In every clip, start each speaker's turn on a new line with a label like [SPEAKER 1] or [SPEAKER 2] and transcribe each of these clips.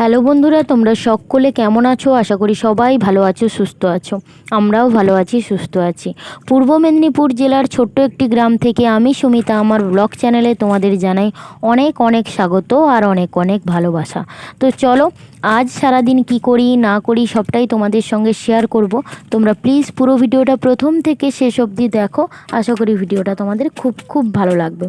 [SPEAKER 1] Hello বন্ধুরা, তোমরা সকলে কেমন আছো? আশা করি সবাই ভালো আছো, সুস্থ আছো। আমরাও ভালো আছি, সুস্থ আছি। পূর্ব মেদিনীপুর জেলার ছোট্ট একটি গ্রাম থেকে আমি সুমিতা, আমার ব্লগ চ্যানেলে তোমাদের জানাই অনেক অনেক স্বাগত আর অনেক অনেক ভালোবাসা। তো চলো, আজ সারাদিন কি করি, না করি সবটাই তোমাদের সঙ্গে শেয়ার করব। তোমরা প্লিজ পুরো ভিডিওটা প্রথম থেকে শেষ অবধি দেখো। আশা করি ভিডিওটা তোমাদের খুব খুব ভালো লাগবে।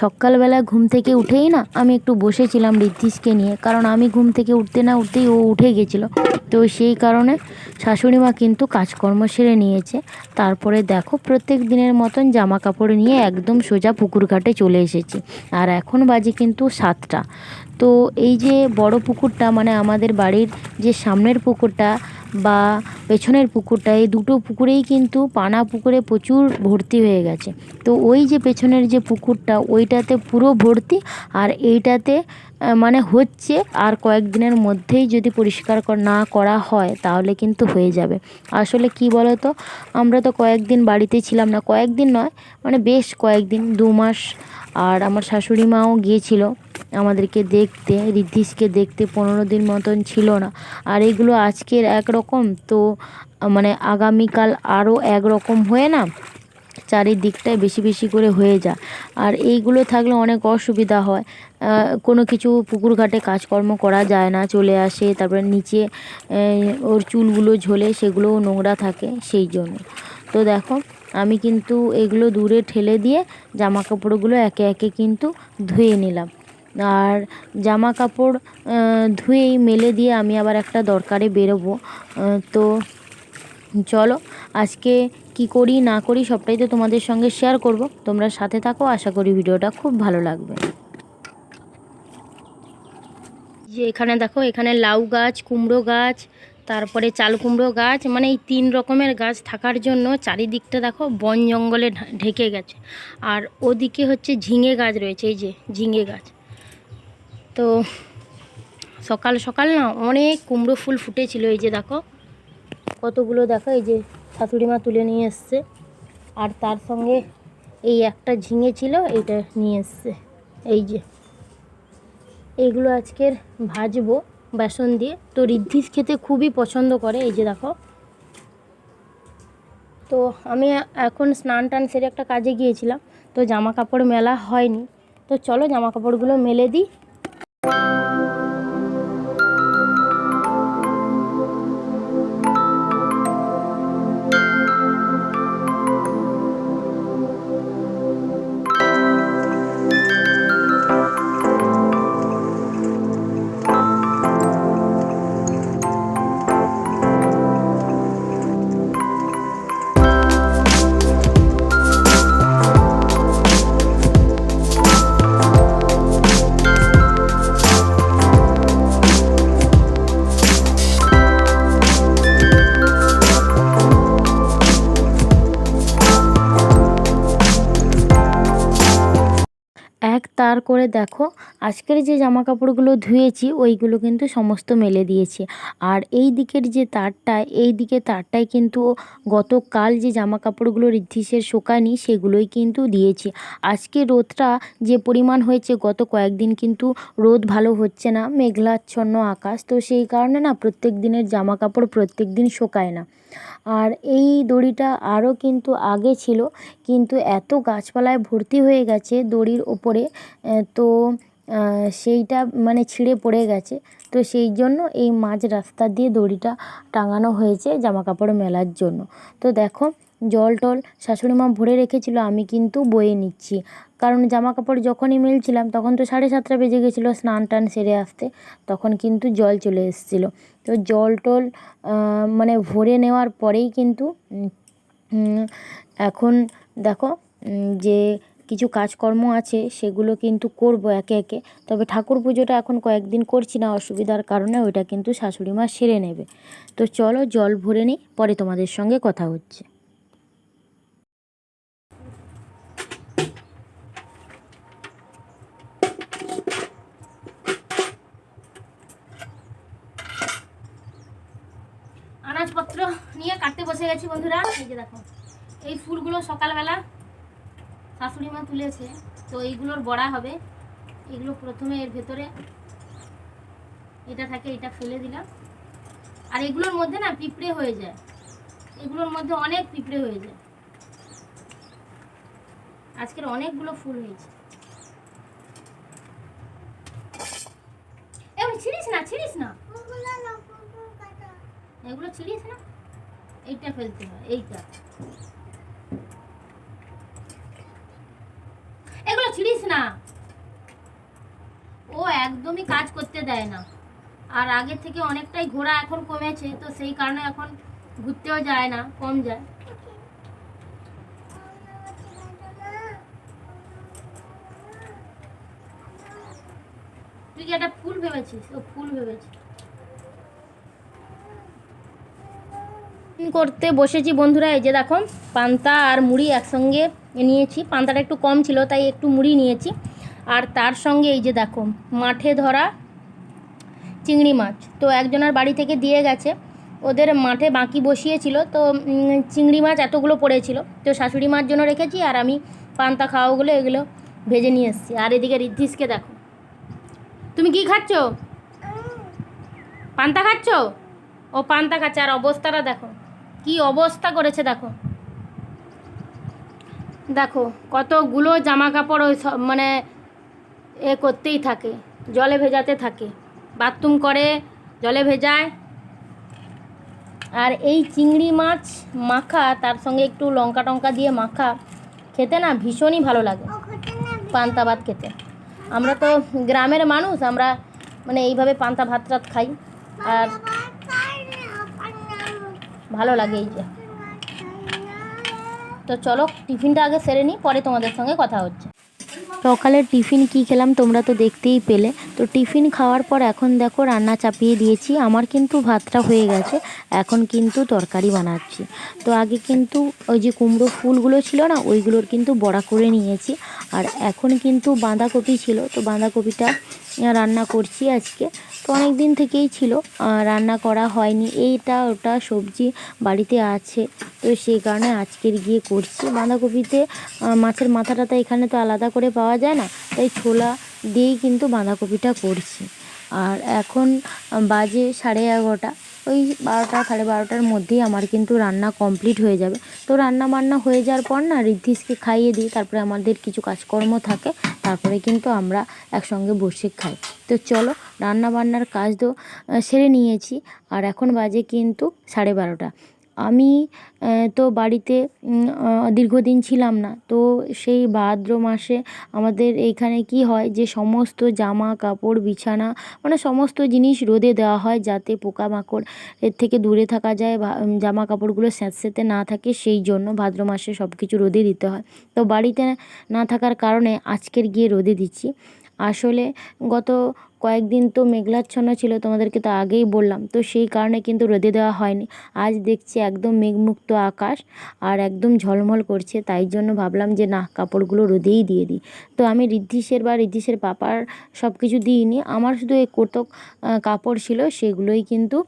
[SPEAKER 1] সকালবেলা ঘুম থেকে উঠেই না, আমি একটু বসেছিলাম ঋদ্ধিসকে নিয়ে, কারণ আমি ঘুম থেকে উঠতে না উঠতেই ও উঠে গেছিল। তো সেই কারণে শাশুড়ি মা কিন্তু কাজকর্ম সেরে নিয়েছে। তারপরে দেখো প্রত্যেক দিনের মতন জামা কাপড় নিয়ে একদম সোজা পুকুর ঘাটে চলে এসেছি। আর এখন বাজে কিন্তু সাতটা। তো এই যে বড় পুকুরটা মানে আমাদের বাড়ির যে সামনের পুকুরটা বা পেছনের পুকুরটা, এই দুটো পুকুরেই কিন্তু পানা পুকুরে প্রচুর ভর্তি হয়ে গেছে। তো ওই যে পেছনের যে পুকুরটা, ওইটাতে পুরো ভর্তি আর এইটাতে মানে হচ্ছে আর কয়েকদিনের মধ্যেই যদি পরিষ্কার না করা হয়, তাহলে কিন্তু হয়ে যাবে। আসলে কি বলো তো আমরা তো কয়েকদিন বাড়িতে ছিলাম না। কয়েকদিন নয় মানে বেশ কয়েকদিন, দু মাস। আর আমার শাশুড়ি মাও গিয়েছিল। আমাদেরকে দেখতে ঋদ্ধিসকে দেখতে পনেরো দিন মতন ছিল না। আর এগুলো আজকের একরকম, তো মানে আগামীকাল আরও একরকম হয়ে না? চারিদিকটায় বেশি বেশি করে হয়ে যায়। আর এইগুলো থাকলে অনেক অসুবিধা হয়। কোনো কিছু পুকুর ঘাটে কাজকর্ম করা যায় না, চলে আসে, তারপরে নিচে ওর চুলগুলো ঝোলে, সেগুলোও নোংরা থাকে সেই জন্য। তো দেখো, আমি কিন্তু এগুলো দূরে ঠেলে দিয়ে জামা কাপড়গুলো একে একে কিন্তু ধুয়ে নিলাম। আর জামা কাপড় ধুয়েই মেলে দিয়ে আমি আবার একটা দরকারে বেরোবো। তো চলো, আজকে কি করি, না করি সবটাই তো তোমাদের সঙ্গে শেয়ার করব। তোমরা সাথে থাকো, আশা করি ভিডিওটা খুব ভালো লাগবে। যে এখানে দেখো, এখানে লাউ গাছ, কুমড়ো গাছ, তারপরে চাল কুমড়ো গাছ মানে এই তিন রকমের গাছ থাকার জন্য চারিদিকটা দেখো বন জঙ্গলে ঢেকে গেছে। আর ওদিকে হচ্ছে ঝিঙে গাছ রয়েছে, এই যে ঝিঙে গাছ। তো সকাল সকাল না অনেক কুমড়ো ফুল ফুটেছিল, এই যে দেখো। কতগুলো দেখো, এই যে শাশুড়ি মা তুলে নিয়ে এসছে। আর তার সঙ্গে এই একটা ঝিঙে ছিল, এইটা নিয়ে এসছে। এই যে, এইগুলো আজকের ভাজবো বেসন দিয়ে। তো ঋদ্ধিস খেতে খুবই পছন্দ করে, এই যে দেখো। তো আমি এখন স্নান টান সেরে একটা কাজে গিয়েছিলাম, তো জামা কাপড় মেলা হয়নি। তো চলো জামা কাপড়গুলো মেলে দিই তার করে দেখো, আজকের যে জামা কাপড়গুলো ধুয়েছি, ওইগুলো কিন্তু সমস্ত মেলে দিয়েছি। আর এই দিকের যে তারটা, এই দিকে তারটায় কিন্তু গতকাল যে জামা কাপড়গুলো ঋদ্ধিসের শোকানি, সেগুলোই কিন্তু দিয়েছি। আজকে রোদটা যে পরিমাণ হয়েছে, গত কয়েকদিন কিন্তু রোদ ভালো হচ্ছে না, মেঘলাচ্ছন্ন আকাশ। তো সেই কারণে না, প্রত্যেক দিনের জামা কাপড় প্রত্যেক দিন শোকায় না। আর এই দড়িটা আরও কিন্তু আগে ছিল, কিন্তু এত গাছপালায় ভর্তি হয়ে গেছে দড়ির ওপরে তো সেইটা মানে ছিঁড়ে পড়ে গেছে। তো সেই জন্য এই মাঝ রাস্তা দিয়ে দড়িটা টাঙানো হয়েছে জামা কাপড় মেলার জন্য। তো দেখো, জল টল শাশুড়ি মা ভরে রেখেছিল, আমি কিন্তু বয়ে নিচ্ছি। কারণ জামা কাপড় যখনই মেলছিলাম, তখন তো সাড়ে সাতটা বেজে গেছিল স্নান টান সেরে আসতে, তখন কিন্তু জল চলে এসেছিল। তো জল টল মানে ভরে নেওয়ার পরেই কিন্তু এখন দেখো যে কিছু কাজকর্ম আছে, সেগুলো কিন্তু করব একে একে। তবে ঠাকুর পুজোটা এখন কয়েকদিন করছি না, অসুবিধার কারণে ওইটা কিন্তু শাশুড়ি মা সেরে নেবে। তো চলো জল ভরে নিই, পরে তোমাদের সঙ্গে কথা হচ্ছে। আনাজপত্র নিয়ে কাটতে বসে গেছি বন্ধুরা, এই যে দেখো, এই ফুলগুলো সকালবেলা শাশুড়ি মা তুলেছে, তো এইগুলোর বড়া হবে। এগুলো প্রথমে এর ভেতরে এগুলো এটা থাকে, এটা ফেলে দিলাম। আর এগুলোর মধ্যে না পিঁপড়ে হয়ে যায়। এগুলোর মধ্যে অনেক পিঁপড়ে হয়ে যায়। আজকের অনেকগুলো ফুল হয়েছে। এবার ছিড়িস না ছিড়িস না। এগুলো ছিড়িস না? এইটা ফেলতে হয়, এইটা। ছিড়িস না। ও একদমই কাজ করতে দেয় না। আর আগে থেকে অনেকটাই ঘোরা এখন কমেছে, তো সেই কারণে এখন ঘুরতেও যায় না, কম যায়। তুই কি একটা ফুল ভেবেছিস? ও ফুল ভেবেছিস করতে বসেছি বন্ধুরা এই যে দেখো পান্তা আর মুড়ি একসঙ্গে নিয়েছি। পান্তাটা একটু কম ছিল তাই একটু মুড়ি নিয়েছি। আর তার সঙ্গে এই যে দেখো মাঠে ধরা চিংড়ি মাছ। তো একজনের বাড়ি থেকে দিয়ে গেছে। ওদের মাঠে বাকি বসিয়েছিল তো চিংড়ি মাছ এতগুলো পড়েছিল। তো শাশুড়ি মার জন্য রেখেছি আর আমি পান্তা খাওয়াগুলো এগুলো ভেজে নিয়ে এসেছি। আর এদিকে রিদ্ধিসকে দেখো। তুমি কি খাচ্ছ? পান্তা খাচ্ছ? ও পান্তা খাচ্ছে আর অবস্থাটা দেখো। কি অবস্থা করেছে দেখো। দেখো, কতগুলো জামা কাপড় ওই মানে এ করতেই থাকে, জলে ভেজাতে থাকে। বাথরুম করে, জলে ভেজায়। আর এই চিংড়ি মাছ মাখা, তার সঙ্গে একটু লঙ্কা টঙ্কা দিয়ে মাখা, খেতে না ভীষণই ভালো লাগে। পান্তা ভাত খেতে। আমরা তো গ্রামের মানুষ, আমরা মানে এইভাবে পান্তা ভাত খাই। আর ভালো লাগে এই যে। তো চলো, টিফিনটা আগে সেরে নিই, পরে তোমাদের সঙ্গে কথা হচ্ছে। সকালের টিফিন কি খেলাম তোমরা তো দেখতেই পেলে। তো টিফিন খাওয়ার পর এখন দেখো রান্না চাপিয়ে দিয়েছি, আমার কিন্তু ভাতটা হয়ে গেছে, এখন কিন্তু তরকারি বানাচ্ছি। তো আগে কিন্তু ওই যে কুমড়ো ফুলগুলো ছিল না, ওইগুলোর কিন্তু বড়া করে নিয়েছি, আর এখন কিন্তু বাঁধাকপি ছিল, তো বাঁধাকপিটা রান্না করছি আজকে। তো অনেক দিন থেকেই ছিল রান্না করা হয়নি। এইটা ওটা সবজি বাড়িতে আছে, তো সেই কারণে আজকের গিয়ে করছি। বাঁধাকপিতে মাছের মাথাটা তো এখানে তো আলাদা করে পাওয়া যায় না, তাই ছোলা দিয়েই কিন্তু বাঁধাকপিটা করছি। আর এখন বাজে সাড়ে এগারোটা ওই বারোটা, সাড়ে বারোটার মধ্যেই আমার কিন্তু রান্না কমপ্লিট হয়ে যাবে। তো রান্না বান্না হয়ে যাওয়ার পর না ঋদ্ধিসকে খাইয়ে দিই, তারপরে আমাদের কিছু কাজকর্ম থাকে, তারপরে কিন্তু আমরা একসঙ্গে বসে খাই। তো চলো রান্না বান্নার কাজ তো সেরে নিয়েছি, আর এখন বাজে কিন্তু সাড়ে বারোটা। আমি তো বাড়িতে দীর্ঘদিন ছিলাম না। তো সেই ভাদ্র মাসে আমাদের এইখানে কি হয় যে সমস্ত জামা কাপড়, বিছানা মানে সমস্ত জিনিস রোদে দেওয়া হয় যাতে পোকামাকড় এর থেকে দূরে থাকা যায় জামা কাপড়গুলো স্যাঁতস্যাঁতে না থাকে সেই জন্য ভাদ্র মাসে সব কিছু রোদে দিতে হয়। তো বাড়িতে না থাকার কারণে আজকের গিয়ে রোদে দিচ্ছি। আসলে গত কয়েকদিন তো মেঘলাচ্ছন্ন ছিল, তোমাদেরকে তো আগেই বললাম। তো সেই কারণে কিন্তু রোদে দেওয়া হয়নি। আজ দেখছি একদম মেঘমুক্ত আকাশ আর একদম ঝলমল করছে, তাই জন্য ভাবলাম যে না, কাপড়গুলো রোদেই দিয়ে দিই। তো আমি ঋদ্ধিসের বা ঋদ্ধিসের পাপার সব কিছু দিইনি। আমার শুধু এই কোটক কাপড় ছিল, সেগুলোই কিন্তু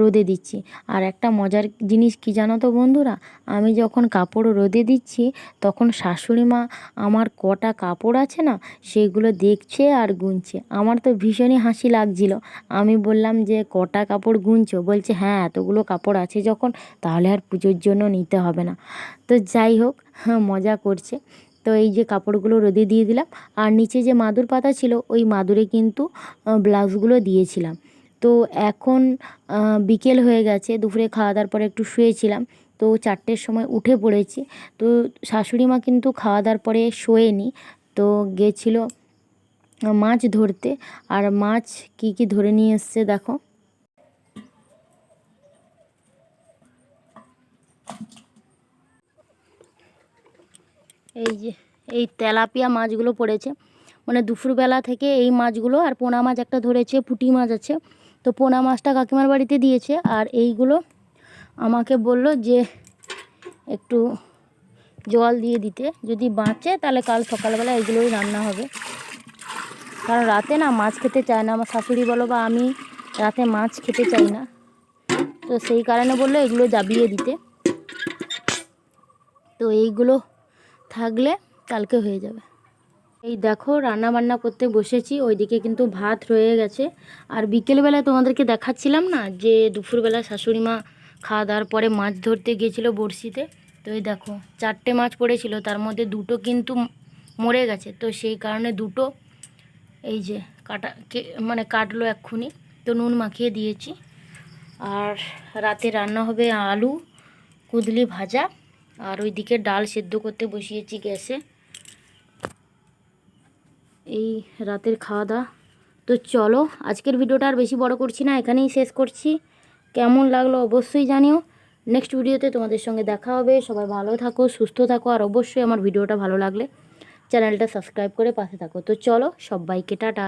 [SPEAKER 1] রোদে দিচ্ছি। আর একটা মজার জিনিস কি জানো তো বন্ধুরা? আমি যখন কাপড় রোদে দিচ্ছি, তখন শাশুড়ি মা আমার কটা কাপড় আছে না, সেগুলো দেখছে আর গুনছে। আমার তো ভীষণই হাসি লাগছিল। আমি বললাম যে, কটা কাপড় গুনছো? বলছে হ্যাঁ এতগুলো কাপড় আছে যখন, তাহলে আর পুজোর জন্য নিতে হবে না। তো যাই হোক হ্যাঁ মজা করছে। তো এই যে কাপড়গুলো রোদে দিয়ে দিলাম। আর নিচে যে মাদুর পাতা ছিল, ওই মাদুরে কিন্তু ব্লাউজগুলো দিয়েছিলাম। তো এখন বিকেল হয়ে গেছে, দুপুরে খাওয়া দাওয়ার পরে একটু শুয়েছিলাম, তো চারটের সময় উঠে পড়েছি, তো শাশুড়ি মা কিন্তু খাওয়া দাওয়ার পরে শোয়নি, তো গেছিল মাছ ধরতে, আর মাছ কি কি ধরে নিয়ে এসছে দেখো। এই যে, এই তেলাপিয়া মাছগুলো পড়েছে মানে দুপুরবেলা থেকে এই মাছগুলো আর পোনা মাছ একটা ধরেছে, পুঁটি মাছ আছে তো পোনা মাছটা কাকিমার বাড়িতে দিয়েছে আর এইগুলো আমাকে বলল যে একটু জল দিয়ে দিতে। যদি বাঁচে তাহলে কাল সকালবেলা এগুলোই রান্না হবে। কারণ রাতে না মাছ খেতে চায় না। আমার শাশুড়ি বলো বা আমি রাতে মাছ খেতে চাই না। তো সেই কারণে বলল এগুলো জাবিয়ে দিতে। তো এইগুলো থাকলে কালকে হয়ে যাবে। এই দেখো রান্না বান্না করতে বসেছি, ওইদিকে কিন্তু ভাত রয়ে গেছে। আর বিকেলবেলা তোমাদেরকে দেখাচ্ছিলাম না যে দুপুরবেলা শাশুড়ি মা খাওয়া দাওয়ার পরে মাছ ধরতে গিয়েছিল বড়শিতে? তো এই দেখো, চারটে মাছ পড়েছিল, তার মধ্যে দুটো কিন্তু মরে গেছে। তো সেই কারণে দুটো এই যে কাটা মানে কাটলো এক্ষুনি। তো নুন মাখিয়ে দিয়েছি। আর রাতে রান্না হবে আলু, কুদলি ভাজা, আর ওইদিকে ডাল সেদ্ধ করতে বসিয়েছি গ্যাসে। এই রাতের খাওয়া দাওয়া তো চলো, আজকের ভিডিওটা আর বেশি বড় করছি না, এখানেই শেষ করছি। কেমন লাগল অবশ্যই জানিও। নেক্সট ভিডিওতে তোমাদের সঙ্গে দেখা হবে। সবাই ভালো থাকো, সুস্থ থাকো, আর অবশ্যই আমার ভিডিওটা ভালো লাগলে চ্যানেলটা সাবস্ক্রাইব করে পাশে থাকো। তো চলো, সবাইকে টাটা।